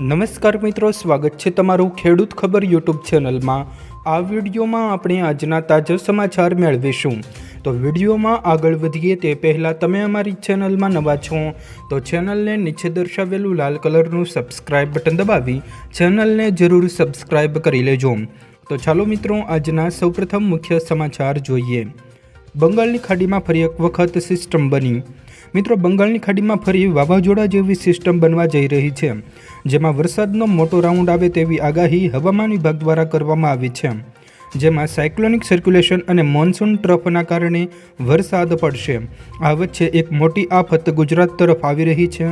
નમસ્કાર મિત્રો, સ્વાગત છે તમારું ખેડૂત ખબર યુટ્યુબ ચેનલમાં. આ વિડીયોમાં આપણે આજના તાજા સમાચાર મેળવીશું. તો વિડીયોમાં આગળ વધીએ તે પહેલાં તમે અમારી ચેનલમાં નવા છો, તો ચેનલને નીચે દર્શાવેલું લાલ કલરનું સબસ્ક્રાઇબ બટન દબાવી ચેનલને જરૂર સબસ્ક્રાઇબ કરી લેજો. તો ચાલો મિત્રો, આજના સૌપ્રથમ મુખ્ય સમાચાર જોઈએ. બંગાળની ખાડીમાં ફરી એક વખત સિસ્ટમ બની. મિત્રો, બંગાળની ખાડીમાં ફરી વાવાઝોડા જેવી સિસ્ટમ બનવા જઈ રહી છે. જેમાં વરસાદનો મોટો રાઉન્ડ આવે તેવી આગાહી હવામાન વિભાગ દ્વારા કરવામાં આવી છે. જેમાં સાયક્લોનિક સર્ક્યુલેશન અને મોન્સૂન ટ્રફના કારણે વરસાદ પડશે. આ વચ્ચે એક મોટી આફત ગુજરાત તરફ આવી રહી છે.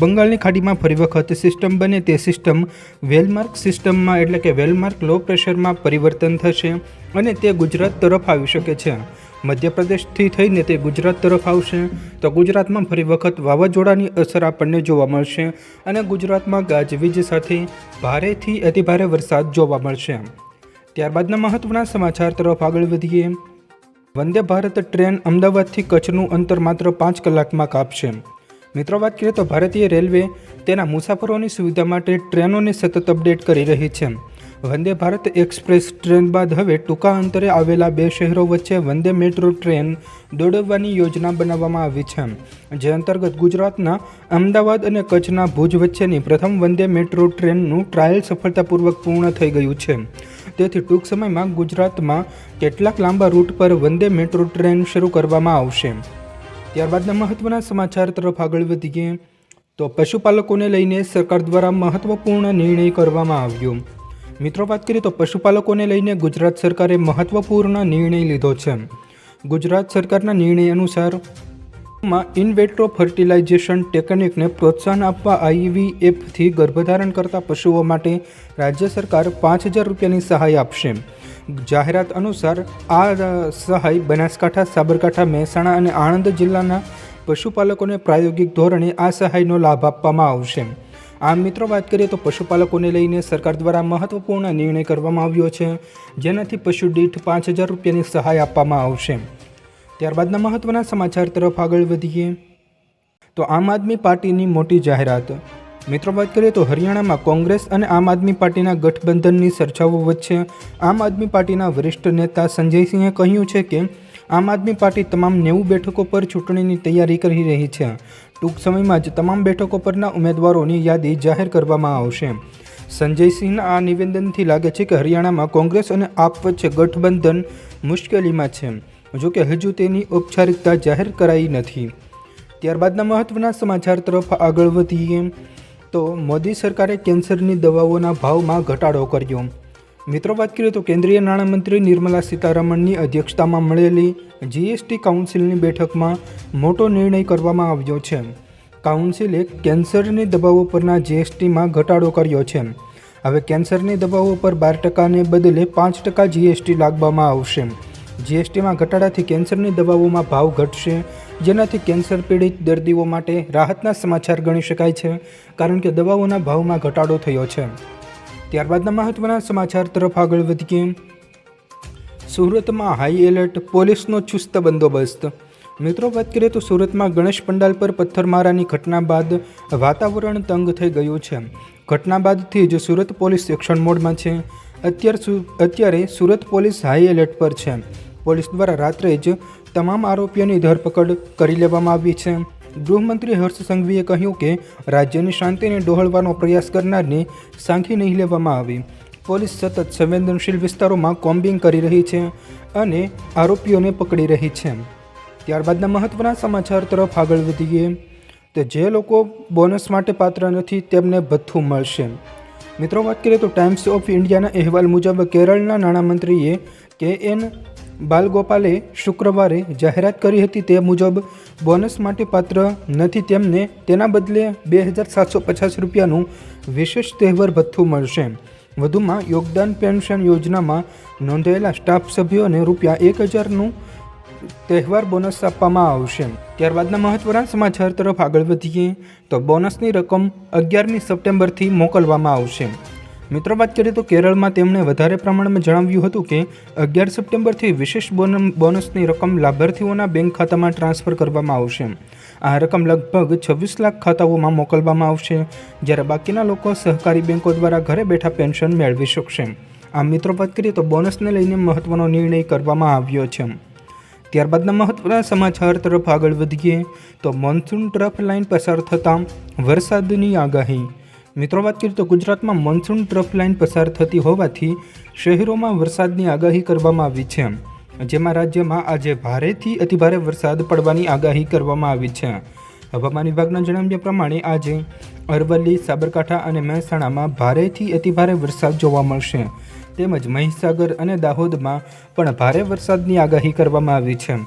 બંગાળની ખાડીમાં ફરી વખત સિસ્ટમ બને તે સિસ્ટમ વેલમાર્ક સિસ્ટમમાં એટલે કે વેલમાર્ક લો પ્રેશરમાં પરિવર્તન થશે અને તે ગુજરાત તરફ આવી શકે છે. મધ્યપ્રદેશથી થઈને તે ગુજરાત તરફ આવશે. તો ગુજરાતમાં ફરી વખત વાવાઝોડાની અસર આપણને જોવા મળશે અને ગુજરાતમાં ગાજવીજ સાથે ભારેથી અતિભારે વરસાદ જોવા મળશે. ત્યારબાદના મહત્વના સમાચાર તરફ આગળ વધીએ. વંદે ભારત ટ્રેન અમદાવાદથી કચ્છનું અંતર માત્ર પાંચ કલાકમાં કાપશે. મિત્રો, વાત કરીએ તો ભારતીય રેલવે તેના મુસાફરોની સુવિધા માટે ટ્રેનોને સતત અપડેટ કરી રહી છે. વંદે ભારત એક્સપ્રેસ ટ્રેન બાદ હવે ટૂંકા અંતરે આવેલા બે શહેરો વચ્ચે વંદે મેટ્રો ટ્રેન દોડવવાની યોજના બનાવવામાં આવી છે. જે અંતર્ગત ગુજરાતના અમદાવાદ અને કચ્છના ભુજ વચ્ચેની પ્રથમ વંદે મેટ્રો ટ્રેનનું ટ્રાયલ સફળતાપૂર્વક પૂર્ણ થઈ ગયું છે. તેથી ટૂંક સમયમાં ગુજરાતમાં કેટલાક લાંબા રૂટ પર વંદે મેટ્રો ટ્રેન શરૂ કરવામાં આવશે. ત્યારબાદના મહત્વના સમાચાર તરફ આગળ વધીએ. તો પશુપાલકોને લઈને સરકાર દ્વારા મહત્વપૂર્ણ નિર્ણય કરવામાં આવ્યો. મિત્રો, વાત કરીએ તો પશુપાલકોને લઈને ગુજરાત સરકારે મહત્વપૂર્ણ નિર્ણય લીધો છે. ગુજરાત સરકારના નિર્ણય અનુસાર, માં ઇનવેટ્રો ફર્ટિલાઇઝેશન ટેકનિકને પ્રોત્સાહન આપવા આઈવીએફથી ગર્ભધારણ કરતા પશુઓ માટે રાજ્ય સરકાર પાંચ હજાર રૂપિયાની સહાય આપશે. જાહેરાત અનુસાર, આ સહાય બનાસકાંઠા, સાબરકાંઠા, મહેસાણા અને આણંદ જિલ્લાના પશુપાલકોને પ્રાયોગિક ધોરણે આ સહાયનો લાભ આપવામાં આવશે. આમ મિત્રો વાત કરીએ તો પશુપાલકોને લઈને સરકાર દ્વારા મહત્વપૂર્ણ નિર્ણય કરવામાં આવ્યો છે, જેનાથી પશુ દીઠ પાંચ હજાર રૂપિયાની સહાય આપવામાં આવશે. ત્યારબાદના મહત્વના સમાચાર તરફ આગળ વધીએ. તો આમ આદમી પાર્ટીની મોટી જાહેરાત. મિત્રો વાત કરીએ તો હરિયાણામાં કોંગ્રેસ અને આમ આદમી પાર્ટીના ગઠબંધનની ચર્ચાઓ વચ્ચે આમ આદમી પાર્ટીના વરિષ્ઠ નેતા સંજયસિંહે કહ્યું છે કે આમ આદમી પાર્ટી તમામ નેવું બેઠકો પર ચૂંટણીની તૈયારી કરી રહી છે. ટૂંક સમયમાં જ તમામ બેઠકો પરના ઉમેદવારોની યાદી જાહેર કરવામાં આવશે. સંજયસિંહના આ નિવેદનથી લાગે છે કે હરિયાણામાં કોંગ્રેસ અને આપ વચ્ચે ગઠબંધન મુશ્કેલીમાં છે જોકે હજુ તેની ઔપચારિકતા જાહેર કરાઈ નથી. ત્યારબાદના મહત્વના સમાચાર તરફ આગળ વધીએ તો મોદી સરકારે કેન્સરની દવાઓના ભાવમાં ઘટાડો કર્યો. મિત્રો, વાત કરીએ તો કેન્દ્રીય નાણામંત્રી નિર્મલા સીતારમણની અધ્યક્ષતામાં મળેલી જીએસટી કાઉન્સિલની બેઠકમાં મોટો નિર્ણય કરવામાં આવ્યો છે. કાઉન્સિલે કેન્સરની દબાવો પરના જીએસટીમાં ઘટાડો કર્યો છે. હવે કેન્સરની દબાવો પર બાર ટકાને બદલે પાંચ ટકા જીએસટી લાગવામાં આવશે. જીએસટીમાં ઘટાડાથી કેન્સરની દવાઓમાં ભાવ ઘટશે, જેનાથી કેન્સર પીડિત દર્દીઓ માટે રાહતના સમાચાર ગણી શકાય છે, કારણ કે દવાઓના ભાવમાં ઘટાડો થયો છે. ત્યારબાદના મહત્વના સમાચાર તરફ આગળ વધીએ. સુરતમાં હાઈ એલર્ટ પોલીસનો ચુસ્ત બંદોબસ્ત. મિત્રો, વાત કરીએ તો સુરતમાં ગણેશ પંડાલ પર પથ્થરમારાની ઘટના બાદ વાતાવરણ તંગ થઈ ગયું છે. ઘટના બાદથી જ સુરત પોલીસ એક્શન મોડમાં છે. અત્યાર અત્યારે સુરત પોલીસ હાઈ એલર્ટ પર છે. પોલીસ દ્વારા રાત્રે જ તમામ આરોપીઓની ધરપકડ કરી લેવામાં આવી છે. ગૃહમંત્રી હર્ષ સંઘવીએ કહ્યું કે, રાજ્યની શાંતિને ડહોળવાનો પ્રયાસ કરનારને સાંખી નહીં લેવામાં આવી. પોલીસ સતત સંવેદનશીલ વિસ્તારોમાં કોમ્બિંગ કરી રહી છે અને આરોપીઓને પકડી રહી છે. ત્યારબાદના મહત્વના સમાચાર તરફ આગળ વધીએ, તો જે લોકો બોનસ માટે પાત્ર નથી, તેમને ભથ્થું મળશે. મિત્રો, વાત કરીએ તો ટાઈમ્સ ઓફ ઇન્ડિયાના અહેવાલ મુજબ કેરળના નાણામંત્રીએ કે એન બાલગોપાલે શુક્રવારે જાહેરાત કરી હતી તે મુજબ, બોનસ માટે પાત્ર નથી તેમને, તેના બદલે બે હજાર સાતસો પચાસ રૂપિયાનું વિશેષ તહેવાર ભથ્થું મળશે. વધુમાં, યોગદાન પેન્શન યોજનામાં નોંધાયેલા સ્ટાફ સભ્યોને રૂપિયા એક હજારનું તહેવાર બોનસ આપવામાં આવશે. ત્યારબાદના મહત્વના સમાચાર તરફ આગળ વધીએ, તો બોનસની રકમ અગિયારમી સપ્ટેમ્બરથી મોકલવામાં આવશે. મિત્રો, વાત કરીએ તો કેરળમાં તેમણે વધારે પ્રમાણમાં જણાવ્યું હતું કે, અગિયાર સપ્ટેમ્બરથી વિશેષ બોનસની રકમ લાભાર્થીઓના બેંક ખાતામાં ટ્રાન્સફર કરવામાં આવશે. આ રકમ લગભગ છવ્વીસ લાખ ખાતાઓમાં મોકલવામાં આવશે, જ્યારે બાકીના લોકો સહકારી બેંકો દ્વારા ઘરે બેઠા પેન્શન મેળવી શકશે. આમ મિત્રો, વાત કરીએ તો બોનસને લઈને મહત્ત્વનો નિર્ણય કરવામાં આવ્યો છે. ત્યારબાદના મહત્વના સમાચાર તરફ આગળ વધીએ, તો મોન્સૂન ટ્રફ લાઇન પસાર થતાં વરસાદની આગાહી. મિત્રો, વાત કરીએ તો ગુજરાતમાં મોન્સૂન ટ્રફ લાઇન પસાર થતી હોવાથી શહેરોમાં વરસાદની આગાહી કરવામાં આવી છે. જેમાં રાજ્યમાં આજે ભારેથી અતિભારે વરસાદ પડવાની આગાહી કરવામાં આવી છે. હવામાન વિભાગના જણાવ્યા પ્રમાણે આજે અરવલ્લી, સાબરકાંઠા અને મહેસાણામાં ભારેથી અતિભારે વરસાદ જોવા મળશે. તેમજ મહીસાગર અને દાહોદમાં પણ ભારે વરસાદની આગાહી કરવામાં આવી છે.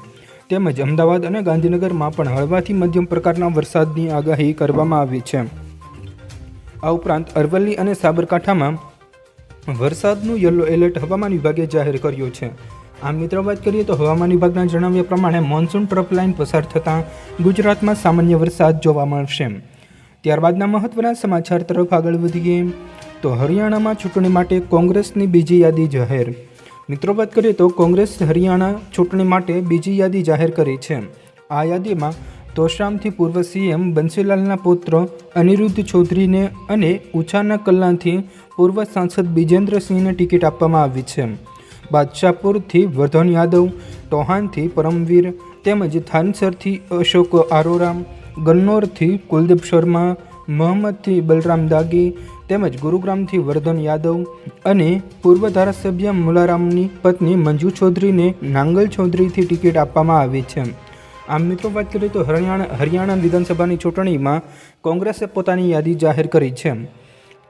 તેમજ અમદાવાદ અને ગાંધીનગરમાં પણ હળવાથી મધ્યમ પ્રકારના વરસાદની આગાહી કરવામાં આવી છે. આ ઉપરાંત અરવલ્લી અને સાબરકાંઠામાં વરસાદનું યલો એલર્ટ હવામાન વિભાગે જાહેર કર્યું છે. આમ મિત્રો, વાત કરીએ તો હવામાન વિભાગના જણાવ્યા પ્રમાણે મોન્સૂન ટ્રફ લાઇન પસાર થતાં ગુજરાતમાં સામાન્ય વરસાદ જોવા મળશે. ત્યારબાદના મહત્વના સમાચાર તરફ આગળ વધીએ. તો હરિયાણામાં ચૂંટણી માટે કોંગ્રેસની બીજી યાદી જાહેર. મિત્રો, વાત કરીએ તો કોંગ્રેસ હરિયાણા ચૂંટણી માટે બીજી યાદી જાહેર કરી છે. આ યાદીમાં તોશામથી પૂર્વ સીએમ બંસીલાલના પુત્ર અનિરુદ્ધ ચૌધરીને અને ઉછાના કલ્લાથી પૂર્વ સાંસદ બિજેન્દ્રસિંહને ટિકિટ આપવામાં આવી છે. બાદશાહપુરથી વર્ધન યાદવ, ટોહાનથી પરમવીર તેમજ થાનસરથી અશોક આરોરામ ગન્નોરથી કુલદીપ શર્મા મહમ્મદથી બલરામ દાગી તેમજ ગુરુગ્રામથી વર્ધન યાદવ અને પૂર્વ ધારાસભ્ય મુલારામની પત્ની મંજુ ચૌધરીને નાંગલ ચૌધરીથી ટિકિટ આપવામાં આવી છે. આમ મિત્રો, વાત કરીએ તો હરિયાણા હરિયાણા વિધાનસભાની ચૂંટણીમાં કોંગ્રેસે પોતાની યાદી જાહેર કરી છે.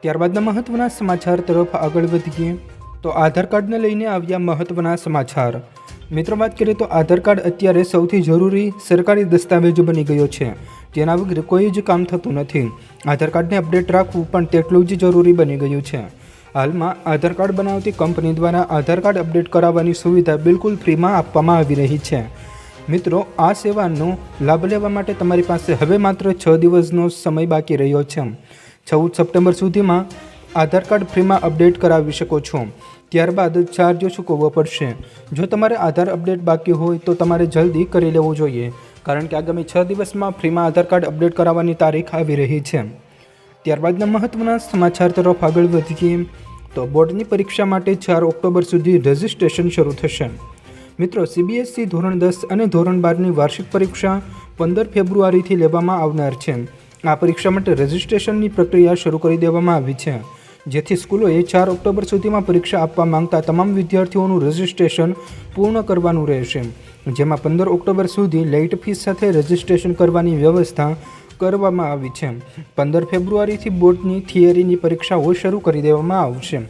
ત્યારબાદના મહત્વના સમાચાર તરફ આગળ વધીએ. તો આધાર કાર્ડને લઈને આવ્યા મહત્વના સમાચાર. મિત્રો, વાત કરીએ તો આધાર કાર્ડ અત્યારે સૌથી જરૂરી સરકારી દસ્તાવેજ બની ગયો છે. તેના વગર કોઈ જ કામ થતું નથી. આધાર કાર્ડને અપડેટ રાખવું પણ તેટલું જ જરૂરી બની ગયું છે. હાલમાં આધાર કાર્ડ બનાવતી કંપની દ્વારા આધાર કાર્ડ અપડેટ કરાવવાની સુવિધા બિલકુલ ફ્રીમાં આપવામાં આવી રહી છે. મિત્રો, આ સેવાનો લાભ લેવા માટે તમારી પાસે હવે માત્ર છ દિવસનો સમય બાકી રહ્યો છે. ચૌદ સપ્ટેમ્બર સુધીમાં આધાર કાર્ડ ફ્રીમાં અપડેટ કરાવી શકો છો. ત્યારબાદ ચાર્જો ચૂકવવો પડશે. જો તમારે આધાર અપડેટ બાકી હોય તો તમારે જલ્દી કરી લેવું જોઈએ, કારણ કે આગામી છ દિવસમાં ફ્રીમાં આધાર કાર્ડ અપડેટ કરાવવાની તારીખ આવી રહી છે. ત્યારબાદના મહત્ત્વના સમાચાર તરફ આગળ વધીએ, તો બોર્ડની પરીક્ષા માટે ચાર ઓક્ટોબર સુધી રજિસ્ટ્રેશન શરૂ થશે. મિત્રો સીબીએસસી ધોરણ દસ અને ધોરણ બારની વાર્ષિક પરીક્ષા પંદર ફેબ્રુઆરીથી લેવામાં આવનાર છે. આ પરીક્ષા માટે રજિસ્ટ્રેશનની પ્રક્રિયા શરૂ કરી દેવામાં આવી છે. જેથી સ્કૂલોએ ચાર ઓક્ટોબર સુધીમાં પરીક્ષા આપવા માંગતા તમામ વિદ્યાર્થીઓનું રજિસ્ટ્રેશન પૂર્ણ કરવાનું રહેશે. જેમાં પંદર ઓક્ટોબર સુધી લેટ ફીસ સાથે રજિસ્ટ્રેશન કરવાની વ્યવસ્થા કરવામાં આવી છે. પંદર ફેબ્રુઆરીથી બોર્ડની થિયરીની પરીક્ષાઓ શરૂ કરી દેવામાં આવશે.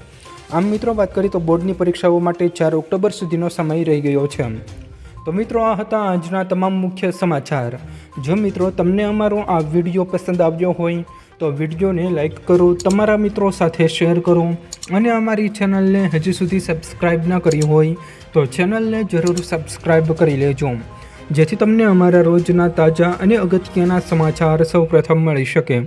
આમ મિત્રો વાત કરીએ તો બોર્ડની પરીક્ષાઓ માટે ચાર ઓક્ટોબર સુધીનો સમય રહી ગયો છે. તો મિત્રો આ હતા આજના તમામ મુખ્ય સમાચાર. જો મિત્રો તમને અમારો આ વીડિયો પસંદ આવ્યો હોય, તો વિડીયોને લાઈક કરો, તમારા મિત્રો સાથે શેર કરો અને અમારી ચેનલને હજી સુધી સબસ્ક્રાઈબ ન કરી હોય, તો ચેનલને જરૂર સબસ્ક્રાઈબ કરી લેજો. જેથી તમને અમારા રોજના તાજા અને અગત્યના સમાચાર સૌપ્રથમ મળી શકે.